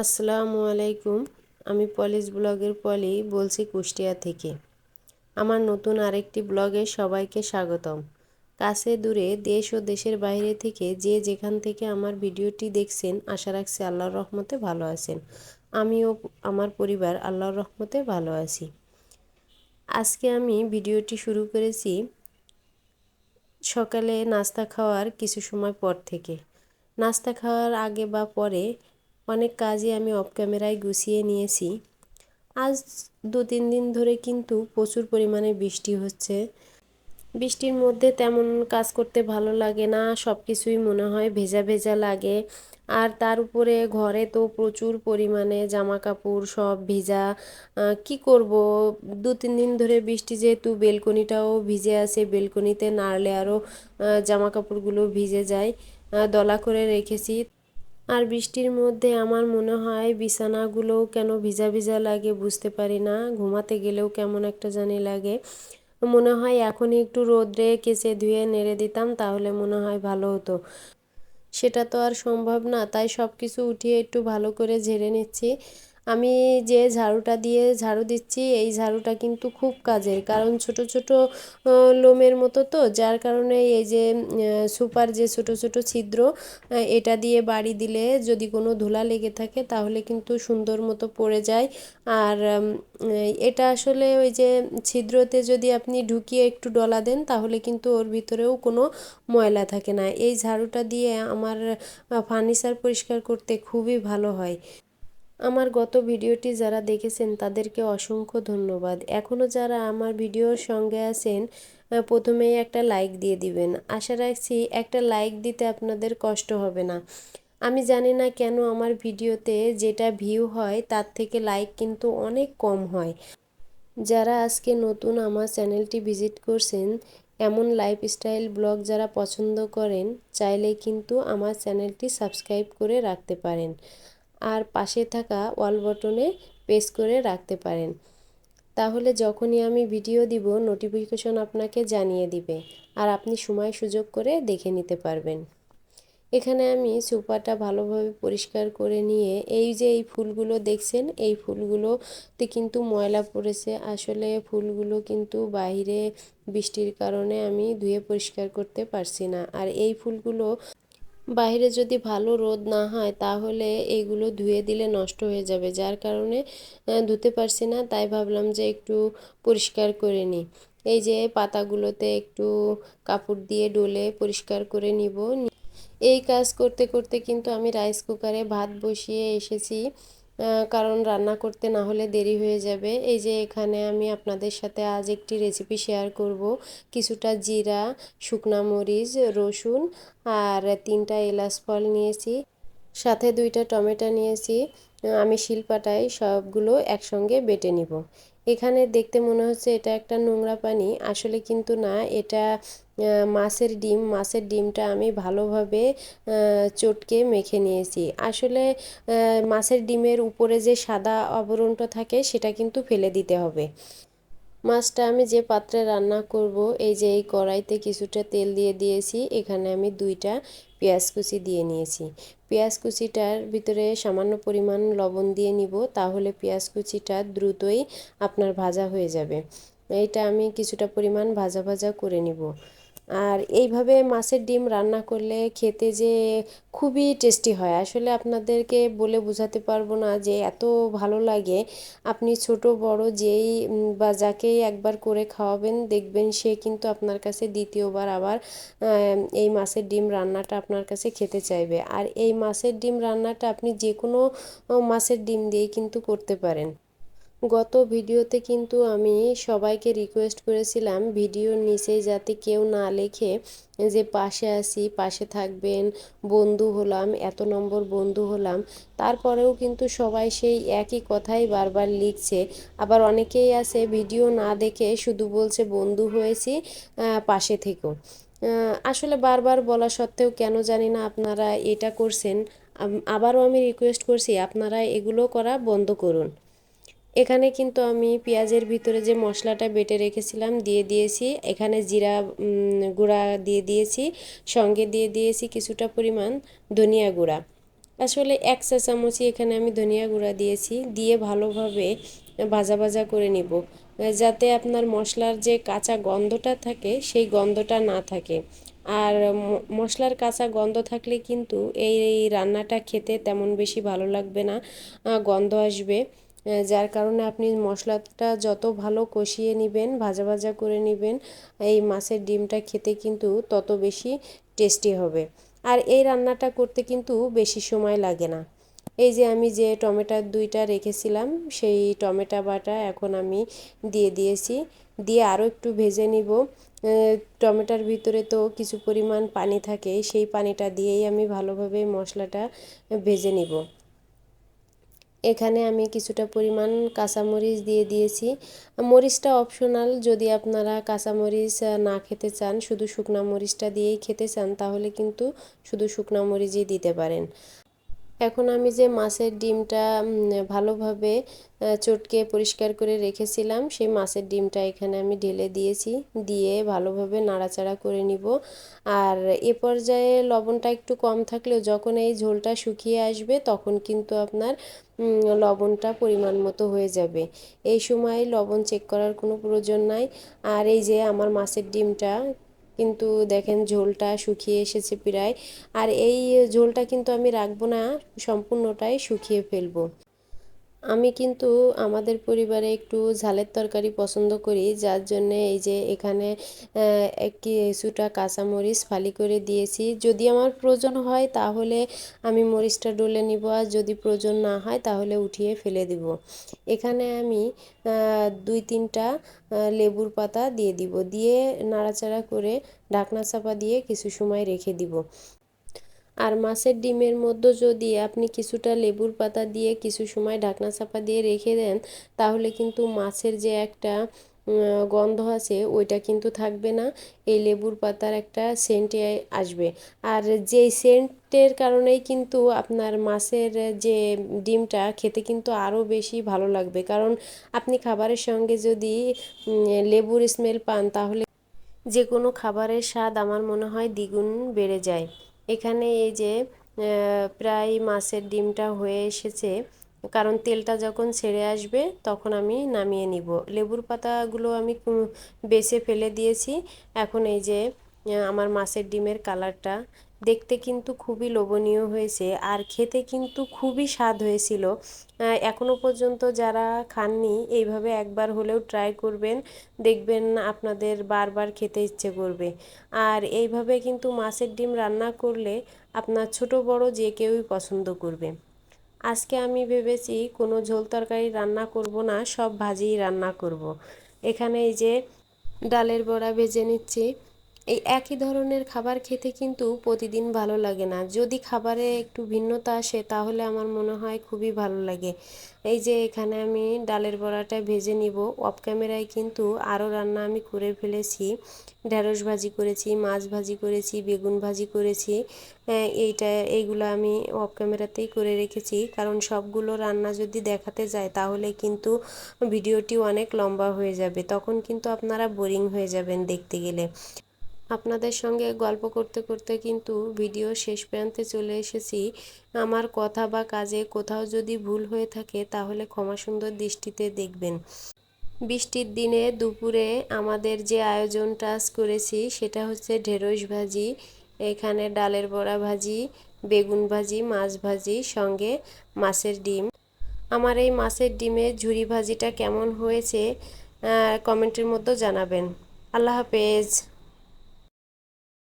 আসসালামু আলাইকুম, আমি পলিশ ব্লগের পলি বলছি কুষ্টিয়া থেকে। আমার নতুন আরেকটি ব্লগে সবাইকে স্বাগতম। কাছে দূরে দেশ ও দেশের বাইরে থেকে যে যেখান থেকে আমার ভিডিওটি দেখছেন, আশা রাখছি আল্লাহর রহমতে ভালো আছেন। আমিও, আমার পরিবার আল্লাহর রহমতে ভালো আছি। আজকে আমি ভিডিওটি শুরু করেছি সকালে নাস্তা খাওয়ার কিছু সময় পর থেকে। নাস্তা খাওয়ার আগে বা পরে অনেক কাজই আমি অফ ক্যামেরায় গুছিয়ে নিয়েছি। আজ দু তিন দিন ধরে কিন্তু প্রচুর পরিমাণে বৃষ্টি হচ্ছে। বৃষ্টির মধ্যে তেমন কাজ করতে ভালো লাগে না সব কিছুই মনে হয় ভেজা ভেজা লাগে। আর তার উপরে ঘরে তো প্রচুর পরিমাণে জামা কাপড় সব ভেজা। কি করব? দু তিন দিন ধরে বৃষ্টি যেহেতু, বেলকনিটাও ভিজে আছে, বেলকনিতে নাড়লে আরও জামা কাপড়গুলো ভিজে যায়। দলা করে রেখেছি। আর বৃষ্টির মধ্যে আমার মনে হয় বিছানাগুলোও কেন ভিজা ভিজা লাগে বুঝতে পারি না। ঘুমাতে গেলেও কেমন একটা জানি লাগে। মনে হয় এখনই একটু রোদ্রে কেচে ধুয়ে নেড়ে দিতাম, তাহলে মনে হয় ভালো হতো। সেটা তো আর সম্ভব না, তাই সব কিছু উঠিয়ে একটু ভালো করে ঝেড়ে নিচ্ছি। আমি যে ঝাড়ুটা দিয়ে ঝাড়ু দিচ্ছি, এই ঝাড়ুটা কিন্তু খুব কাজের। কারণ ছোট ছোট লোমের মতো তো, যার কারণে এই যে সুপার যে ছোট ছোট ছিদ্র এটা দিয়ে বাড়ি দিলে যদি কোনো ধুলা লেগে থাকে তাহলে কিন্তু সুন্দর মতো পড়ে যায়। আর এটা আসলে ওই যে ছিদ্রতে যদি আপনি ঢুকিয়ে একটু ডলা দেন তাহলে কিন্তু ওর ভিতরেও কোনো ময়লা থাকে না। এই ঝাড়ুটা দিয়ে আমার ফার্নিচার পরিষ্কার করতে খুবই ভালো হয়। আমার গত ভিডিওটি যারা দেখেছেন তাদেরকে অসংখ্য ধন্যবাদ। এখনও যারা আমার ভিডিওর সঙ্গে আছেন প্রথমেই একটা লাইক দিয়ে দিবেন। আশা রাখছি একটা লাইক দিতে আপনাদের কষ্ট হবে না। আমি জানি না কেন আমার ভিডিওতে যেটা ভিউ হয় তার থেকে লাইক কিন্তু অনেক কম হয়। যারা আজকে নতুন আমার চ্যানেলটি ভিজিট করছেন, এমন লাইফস্টাইল ব্লগ যারা পছন্দ করেন, চাইলে কিন্তু আমার চ্যানেলটি সাবস্ক্রাইব করে রাখতে পারেন। আর পাশে থাকা ওয়াল বটনে প্রেস করে রাখতে পারেন। তাহলে যখনই আমি ভিডিও দিব, নোটিফিকেশন আপনাকে জানিয়ে দিবে আর আপনি সময় সুযোগ করে দেখে নিতে পারবেন। এখানে আমি সুপাটা ভালোভাবে পরিষ্কার করে নিয়ে, এই যে এই ফুলগুলো দেখছেন, এই ফুলগুলোতে কিন্তু ময়লা পড়েছে। আসলে ফুলগুলো কিন্তু বাইরে বৃষ্টির কারণে আমি ধুয়ে পরিষ্কার করতে পারছি না। আর এই ফুলগুলো বাইরে যদি ভালো রোদ না হয়, তাহলে এগুলো ধুয়ে দিলে নষ্ট হয়ে যাবে। যার কারণে ধুতে পারছি না, তাই ভাবলাম যে একটু পরিষ্কার করে নিই। এই যে পাতাগুলোতে একটু কাপড় দিয়ে ডলে পরিষ্কার করে নিব। এই কাজ করতে করতে কিন্তু আমি রাইস কুকারে ভাত বসিয়ে এসেছি। কারণ রান্না করতে না হলে দেরি হয়ে যাবে। এই যে এখানে আমি আপনাদের সাথে আজ একটি রেসিপি শেয়ার করব। কিছুটা জিরা, শুকনা মরিচ, রসুন আর তিনটা এলাচ ফল নিয়েছি। সাথে দুইটা টমেটো নিয়েছি। আমি শিলপাটায় সবগুলো একসঙ্গে বেটে নিব। এখানে দেখতে মনে হচ্ছে এটা একটা নোংরা পানি। আসলে কিন্তু না, এটা মাছের ডিম, মাছের ডিমটা আমি ভালোভাবে চটকে মেখে নিয়েছি। আসলে মাছের ডিমের উপরে যে সাদা আবরণটা থাকে, সেটা কিন্তু ফেলে দিতে হবে। মাছটা আমি যে পাত্রে রান্না করব, এই যে এই কড়াইতে কিছুটা তেল দিয়ে দিয়েছি, এখানে আমি দুইটা পেঁয়াজ কুচি দিয়ে নিয়েছি। পেঁয়াজ কুচিটার ভিতরে সামান্য পরিমাণ লবণ দিয়ে নিব, তাহলে পেঁয়াজ কুচিটা দ্রুতই আপনার ভাজা হয়ে যাবে। এইটা আমি কিছুটা পরিমাণ ভাজা ভাজা করে নিব। আর এইভাবে মাছের ডিম রান্না করলে খেতে যে খুবই টেস্টি হয়। আসলে আপনাদেরকে বলে বোঝাতে পারব না যে এত ভালো লাগে। আপনি ছোট, বড় যেই বা যাকেই একবার করে খাওয়াবেন দেখবেন সে কিন্তু আপনার কাছে দ্বিতীয়বার আবার এই মাছের ডিম রান্নাটা আপনার কাছে খেতে চাইবে। আর এই মাছের ডিম রান্নাটা আপনি যে কোনো মাছের ডিম দিয়েই কিন্তু করতে পারেন। গত ভিডিওতে কিন্তু আমি সবাইকে রিকোয়েস্ট করেছিলাম ভিডিওর নিচে যাতে কেউ না লেখে যে পাশে আসি পাশে থাকবেন, বন্ধু হলাম, এত নম্বর বন্ধু হলাম। তারপরেও কিন্তু সবাই সেই একই কথাই বারবার লিখছে। আবার অনেকেই আছে ভিডিও না দেখে শুধু বলছে বন্ধু হয়েছি পাশে থেকেও আসলে বারবার বলা সত্ত্বেও কেন জানি না আপনারা এটা করছেন। আবারও আমি রিকোয়েস্ট করছি আপনারা এগুলো করা বন্ধ করুন। এখানে কিন্তু আমি পেঁয়াজের ভিতরে যে মশলাটা বেটে রেখেছিলাম, দিয়ে দিয়েছি। এখানে জিরা গুঁড়া দিয়ে দিয়েছি। সঙ্গে দিয়ে দিয়েছি কিছুটা পরিমাণ ধনিয়া গুঁড়া। আসলে এক চা চামচই এখানে আমি ধনিয়া গুঁড়া দিয়েছি। দিয়ে ভালোভাবে ভাজা ভাজা করে নিব। যাতে আপনার মশলার যে কাঁচা গন্ধটা থাকে, সেই গন্ধটা না থাকে। আর মশলার কাঁচা গন্ধ থাকলে কিন্তু এই রান্নাটা খেতে তেমন বেশি ভালো লাগবে না। গন্ধ আসবে। যার কারণে আপনি মশলাটা যত ভালো কষিয়ে নেবেন, ভাজা ভাজা করে নেবেন, এই মাছের ডিমটা খেতে কিন্তু তত বেশি টেস্টি হবে। আর এই রান্নাটা করতে কিন্তু বেশি সময় লাগে না। এই যে আমি যে টমেটোর দুইটা রেখেছিলাম, সেই টমেটো বাটা এখন আমি দিয়ে দিয়েছি। দিয়ে আরও একটু ভেজে নিব। টমেটার ভিতরে তো কিছু পরিমাণ পানি থাকে, সেই পানিটা দিয়েই আমি ভালোভাবে মশলাটা ভেজে নিব। এখানে আমি কিছুটা পরিমাণ কাঁচামরিচ দিয়ে দিয়েছি। মরিচটা অপশনাল যদি আপনারা কাঁচামরিচ না খেতে চান, শুধু শুকনা মরিচটা দিয়েই খেতে চান, তাহলে কিন্তু শুধু শুকনা মরিচই দিতে পারেন। এখন আমি যে মাছের ডিমটা ভালোভাবে চটকে পরিষ্কার করে রেখেছিলাম, সেই মাছের ডিমটা এখানে আমি ঢেলে দিয়েছি, দিয়ে ভালোভাবে নাড়াচাড়া করে নিব। আর এ পর্যায়ে লবণটা একটু কম থাকলেও যখন এই ঝোলটা শুকিয়ে আসবে, তখন কিন্তু আপনার লবণটা পরিমাণ মতো হয়ে যাবে। এই সময় লবণ চেক করার কোনো প্রয়োজন নাই। আর এই যে আমার মাছের ডিমটা, কিন্তু দেখেন ঝোলটা শুকিয়ে এসেছে প্রায়। আর এই ঝোলটা কিন্তু আমি রাখব না, সম্পূর্ণটাই শুকিয়ে ফেলব। আমি কিন্তু আমাদের পরিবারে একটু ঝালের তরকারি পছন্দ করি, যার জন্যে এই যে এখানে কিছুটা কাঁচামরিচ ফালি করে দিয়েছি। যদি আমার প্রয়োজন হয় তাহলে আমি মরিচটা ডলে নিব, আর যদি প্রয়োজন না হয় তাহলে উঠিয়ে ফেলে দিব। এখানে আমি দুই তিনটা লেবুর পাতা দিয়ে দিব। দিয়ে নাড়াচাড়া করে ঢাকনা চাপা দিয়ে কিছু সময় রেখে দিব। আর মাছের ডিমের মধ্যে যদি আপনি কিছুটা লেবুর পাতা দিয়ে কিছু সময় ঢাকনা চাপা দিয়ে রেখে দেন, তাহলে কিন্তু মাছের যে একটা গন্ধ আছে, ওইটা কিন্তু থাকবে না। এই লেবুর পাতার একটা সেন্টে আসবে। আর যেই সেন্টের কারণেই কিন্তু আপনার মাছের যে ডিমটা, খেতে কিন্তু আরও বেশি ভালো লাগবে। কারণ আপনি খাবারের সঙ্গে যদি লেবুর স্মেল পান, তাহলে যে কোনো খাবারের স্বাদ আমার মনে হয় দ্বিগুণ বেড়ে যায়। এখানে এই যে প্রায় মাছের ডিমটা হয়ে এসেছে, কারণ তেলটা যখন ছেড়ে আসবে তখন আমি নামিয়ে নিব। লেবুর পাতাগুলো আমি বেছে ফেলে দিয়েছি। এখন এই যে আমার মাছের ডিমের কালারটা দেখতে কিন্তু খুবই লোভনীয় হয়েছে আর খেতে কিন্তু খুবই স্বাদ হয়েছিল। এখনও পর্যন্ত যারা খাননি, এইভাবে একবার হলেও ট্রাই করবেন, দেখবেন আপনাদের বারবার খেতে ইচ্ছে করবে। আর এইভাবে কিন্তু মাছের ডিম রান্না করলে আপনার ছোট বড় যে কেউই পছন্দ করবে। আজকে আমি ভেবেছি কোনো ঝোল তরকারি রান্না করব না, সব ভাজিই রান্না করব। এখানে এই যে ডালের বড়া ভেজে নিচ্ছি। এই একই ধরনের খাবার খেতে কিন্তু প্রতিদিন ভালো লাগে না। যদি খাবারে একটু ভিন্নতা আসে, তাহলে আমার মনে হয় খুবই ভালো লাগে। এই যে এখানে আমি ডালের বড়াটা ভেজে নিব। অফ ক্যামেরায় কিন্তু আরও রান্না আমি করে ফেলেছি। ঢেঁড়স ভাজি করেছি, মাছ ভাজি করেছি, বেগুন ভাজি করেছি। এইটা, এইগুলো আমি অফ ক্যামেরাতেই করে রেখেছি। কারণ সবগুলো রান্না যদি দেখাতে যায়, তাহলে কিন্তু ভিডিওটি অনেক লম্বা হয়ে যাবে। তখন কিন্তু আপনারা বোরিং হয়ে যাবেন দেখতে গেলে। আপনাদের সঙ্গে গল্প করতে করতে কিন্তু ভিডিও শেষ প্রান্তে চলে এসেছি। আমার কথা বা কাজে কোথাও যদি ভুল হয়ে থাকে তাহলে ক্ষমা সুন্দর দৃষ্টিতে দেখবেন। বৃষ্টির দিনে দুপুরে আমাদের যে আয়োজনটা আজ করেছি সেটা হচ্ছে ঢেঁড়স ভাজি, এখানে ডালের বড়া ভাজি, বেগুন ভাজি, মাছ ভাজি, সঙ্গে মাছের ডিম। আমার এই মাছের ডিমের ঝুরি ভাজিটা কেমন হয়েছে কমেন্টের মধ্যে জানাবেন। আল্লাহ হাফেজ।